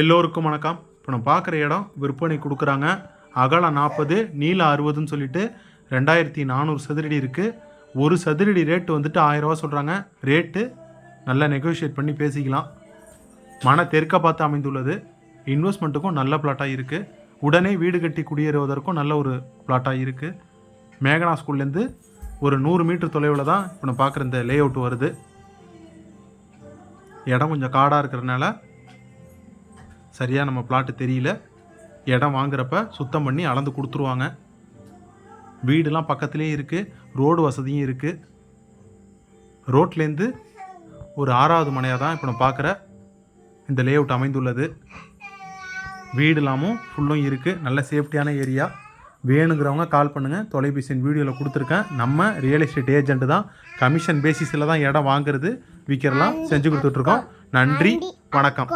எல்லோருக்கும் வணக்கம். இப்போ நம்ம பார்க்குற இடம் விற்பனை கொடுக்குறாங்க. அகலம் நாற்பது நீள அறுபதுன்னு சொல்லிட்டு ரெண்டாயிரத்தி நானூறு சதுரடி இருக்குது ஒரு சதுரடி ரேட்டு வந்துட்டு ஆயிரரூவா சொல்கிறாங்க ரேட்டு நல்லா நெகோஷியேட் பண்ணி பேசிக்கலாம். மன தெற்க பார்த்து அமைந்துள்ளது. இன்வெஸ்ட்மெண்ட்டுக்கும் நல்ல பிளாட்டாக இருக்குது உடனே வீடு கட்டி குடியேறுவதற்கும் நல்ல ஒரு பிளாட்டாக இருக்குது மேகனா ஸ்கூல்லேருந்து ஒரு நூறு மீட்டர் தொலைவில் தான் இப்போ நம்ம பார்க்குற இந்த லே அவுட் வருது. இடம் கொஞ்சம் காடாக இருக்கிறதுனால சரியாக நம்ம பிளாட்டு தெரியல. இடம் வாங்குறப்ப சுத்தம் பண்ணி அளந்து கொடுத்துருவாங்க. வீடுலாம் பக்கத்துலேயே இருக்குது ரோடு வசதியும் இருக்குது ரோட்லேருந்து ஒரு ஆறாவது மனையாக தான் இப்போ நான் பார்க்குற இந்த லே அவுட் அமைந்துள்ளது வீடுலாமும் ஃபுல்லும் இருக்குது நல்ல சேஃப்டியான ஏரியா வேணுங்கிறவங்க கால் பண்ணுங்கள் தொலைபேசி வீடியோவில் கொடுத்துருக்கேன். நம்ம ரியல் எஸ்டேட் ஏஜென்ட் தான். கமிஷன் பேசிஸில் தான் இடம் வாங்குறது. விற்கிறலாம் செஞ்சு கொடுத்துட்ருக்கோம். நன்றி. வணக்கம்.